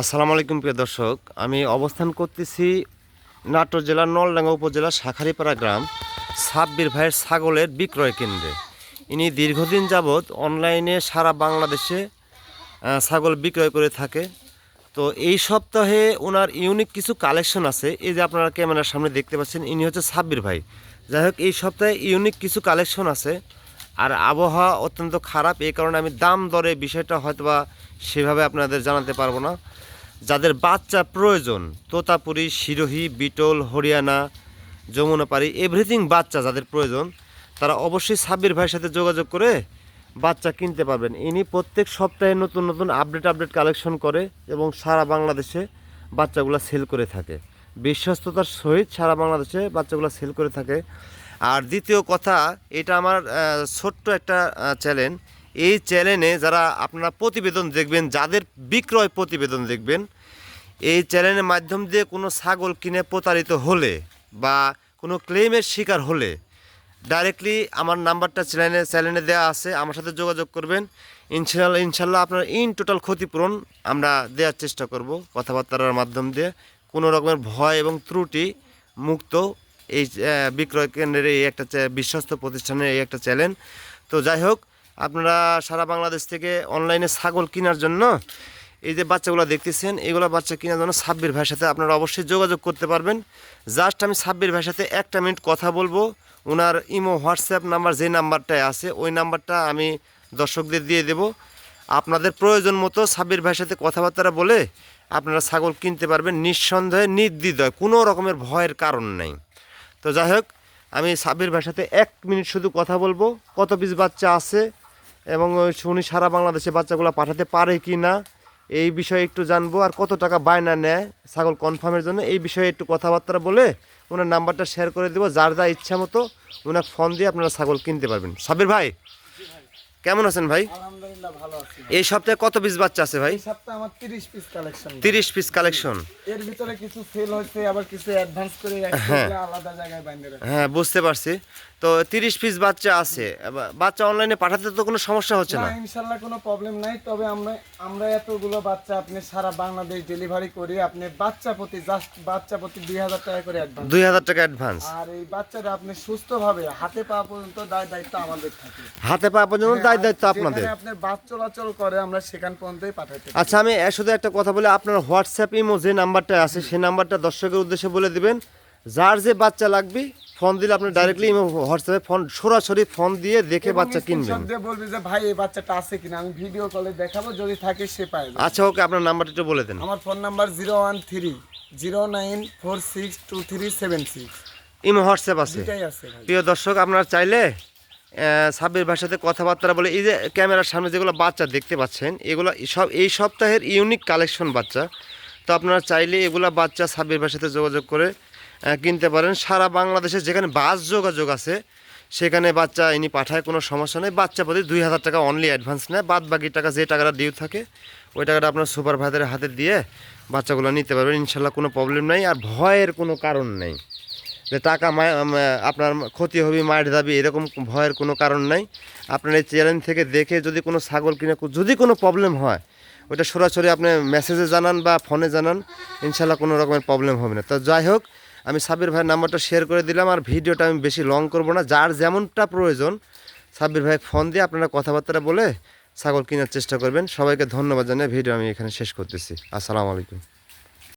আসসালামু আলাইকুম প্রিয় দর্শক, আমি অবস্থান করতেছি নাটোর জেলার নলডাঙ্গা উপজেলার শাখারিপাড়া গ্রাম সাব্বির ভাইয়ের ছাগলের বিক্রয় কেন্দ্রে। ইনি দীর্ঘদিন যাবৎ অনলাইনে সারা বাংলাদেশে ছাগল বিক্রয় করে থাকে। তো এই সপ্তাহে ওনার ইউনিক কিছু কালেকশন আছে, এই যে আপনারা ক্যামেরার সামনে দেখতে পাচ্ছেন, ইনি হচ্ছে সাব্বির ভাই। যাই হোক, এই সপ্তাহে ইউনিক কিছু কালেকশন আছে। আর আবহাওয়া অত্যন্ত খারাপ, এই কারণে আমি দাম দরে বিষয়টা হয়তোবা সেভাবে আপনাদের জানাতে পারব না। যাদের বাচ্চা প্রয়োজন, তোতাপুরি, শিরোহী, বিটল, হরিয়ানা, যমুনাপাড়ি, এভরিথিং বাচ্চা যাদের প্রয়োজন, তারা অবশ্যই সাব্বির ভাইয়ের সাথে যোগাযোগ করে বাচ্চা কিনতে পারবেন। ইনি প্রত্যেক সপ্তাহে নতুন নতুন আপডেট আপডেট কালেকশন করে এবং সারা বাংলাদেশে বাচ্চাগুলো সেল করে থাকে। বিশ্বস্ততার সহিত সারা বাংলাদেশে বাচ্চাগুলো সেল করে থাকে। আর দ্বিতীয় কথা, এটা আমার ছোট্ট একটা চ্যানেল এই চ্যানেলে যারা আপনারা প্রতিবেদন দেখবেন, যাদের বিক্রয় প্রতিবেদন দেখবেন, এই চ্যানেলের মাধ্যম দিয়ে কোনো ছাগল কিনে প্রতারিত হলে বা কোনো ক্লেমের শিকার হলে ডাইরেক্টলি আমার নাম্বারটা চ্যানেলে চ্যানেলে দেওয়া আছে। আমার সাথে যোগাযোগ করবেন। ইনশাল্লাহ ইনশাল্লাহ আপনার ইন টোটাল ক্ষতিপূরণ আমরা দেওয়ার চেষ্টা করব কথাবার্তার মাধ্যম দিয়ে। কোনো রকমের ভয় এবং ত্রুটি মুক্ত এই বিক্রয় কেন্দ্রের এই একটা বিশ্বস্ত প্রতিষ্ঠানের এই একটা চ্যালেঞ্জ। তো যাই হোক, আপনারা সারা বাংলাদেশ থেকে অনলাইনে ছাগল কেনার জন্য এই যে বাচ্চাগুলো দেখতেছেন, এগুলো বাচ্চা কেনার জন্য সাব্বির ভাইয়ের সাথে আপনারা অবশ্যই যোগাযোগ করতে পারবেন। জাস্ট আমি সাব্বির ভাইয়ের সাথে একটা মিনিট কথা বলব। ওনার ইমো, হোয়াটসঅ্যাপ নাম্বার যে নাম্বারটায় আছে, ওই নাম্বারটা আমি দর্শকদের দিয়ে দেব। আপনাদের প্রয়োজন মতো সাব্বির ভাইয়ের সাথে কথাবার্তা বলে আপনারা ছাগল কিনতে পারবেন। নিঃসন্দেহে, নির্দ্বিধায়, কোনো রকমের ভয়ের কারণ নেই। তো যাই হোক আমি সাব্বির ভাইয়ের সাথে এক মিনিট শুধু কথা বলব কত পিস বাচ্চা আছে এবং উনি সারা বাংলাদেশে বাচ্চাগুলো পাঠাতে পারে কি না এই বিষয়ে একটু জানব আর কত টাকা বায়না নেয় ছাগল কনফার্মের জন্য এই বিষয়ে একটু কথাবার্তা বলে ওনার নাম্বারটা শেয়ার করে দেবো যার যা ইচ্ছা মতো ওনার ফোন দিয়ে আপনারা ছাগল কিনতে পারবেন। সাব্বির ভাই কেমন আছেন ভাই? আলহামদুলিল্লাহ ভালো আছি এই সপ্তাহে কত পিস বাচ্চা আছে ভাই? এই সপ্তাহে আমার 30 পিস কালেকশন তিরিশ পিস কালেকশন এর ভিতরে কিছু সেল হচ্ছে আবার কিছু অ্যাডভান্স করে রাখছে আলাদা জায়গায় বাইন্ধে রাখছে। হ্যাঁ বুঝতে পারছি। তো তিরিশ পিস বাচ্চা আছে। বাচ্চা অনলাইনে পাঠাতে তো কোনো সমস্যা হচ্ছে না ইনশাআল্লাহ কোনো প্রবলেম নাই। তবে আমরা আমরা এতগুলো বাচ্চা আপনি সারা বাংলাদেশ ডেলিভারি করি আপনি বাচ্চা প্রতি জাস্ট বাচ্চা প্রতি 2000 টাকা করে অ্যাডভান্স দুই হাজার টাকা অ্যাডভান্স আর এই বাচ্চাটা আপনি সুস্থভাবে হাতে পা পর্যন্ত দায় দায়িত্ব আমাদের থাকে। হাতে পাওয়া পর্যন্ত দায় দায়িত্ব আপনাদের? আপনার বাস চলাচল করে আমরা সেখান পর্যন্তই পাঠাতে আচ্ছা আমি এর শুধু একটা কথা বলে আপনার হোয়াটসঅ্যাপ ইমো যে নাম্বারটা আছে সেই নাম্বারটা দর্শকের উদ্দেশ্যে বলে দিবেন। যার যে বাচ্চা লাগবে ফোন দিলে আপনি ডাইরেক্টলি ইমো হোয়াটসঅ্যাপে ফোন সরাসরি ফোন দিয়ে দেখে বাচ্চা কিনবেন। দিয়ে বলবি যে ভাই এই বাচ্চাটা আছে কিনা? আমি ভিডিও কলে দেখাবো যদি থাকে সে পাইবে আচ্ছা ওকে আপনার নাম্বারটা একটু বলে দেন। আমার phone number zero one three zero nine four six two three seven six imo WhatsApp আছে। প্রিয় দর্শক আপনারা চাইলে সাব্বির ভাইয়ের সাথে কথাবার্তা বলে, এই যে ক্যামেরার সামনে যেগুলো বাচ্চা দেখতে পাচ্ছেন, এগুলো সব, এই সপ্তাহের ইউনিক কালেকশন বাচ্চা। তো আপনারা চাইলে এগুলো বাচ্চা সাব্বির ভাইয়ের সাথে যোগাযোগ করে কিনতে পারেন। সারা বাংলাদেশে যেখানে বাস যোগাযোগ আছে, সেখানে বাচ্চা ইনি পাঠায়, কোনো সমস্যা নেই। বাচ্চা প্রতি দুই হাজার টাকা অনলি অ্যাডভান্স নেয়। বাদ বাকি টাকা, যে টাকাটা ডিউ থাকে, ওই টাকাটা আপনার সুপারভাইজারের হাতে দিয়ে বাচ্চাগুলো নিতে পারবেন। ইনশাল্লাহ কোনো প্রবলেম নেই। আর ভয়ের কোনো কারণ নেই। যে টাকা আপনার ক্ষতি হবে, মায়ের যাবে এরকম ভয়ের কোনো কারণ নাই। আপনার এই চ্যানেল থেকে দেখে যদি কোনো ছাগল কিনে, যদি কোনো প্রবলেম হয় ওটা সরাসরি আপনি মেসেজে জানান বা ফোনে জানান, ইনশাল্লাহ কোনো রকমের প্রবলেম হবে না। তো যাই হোক, আমি সাবির ভাইয়ের নাম্বারটা শেয়ার করে দিলাম আর ভিডিওটা আমি বেশি লং করব না। যার যেমনটা প্রয়োজন সাবির ভাই ফোন দিয়ে আপনারা কথাবার্তা বলে ছাগল কেনার চেষ্টা করবেন। সবাইকে ধন্যবাদ জানিয়ে ভিডিও আমি এখানে শেষ করতেছি। আসসালামু আলাইকুম।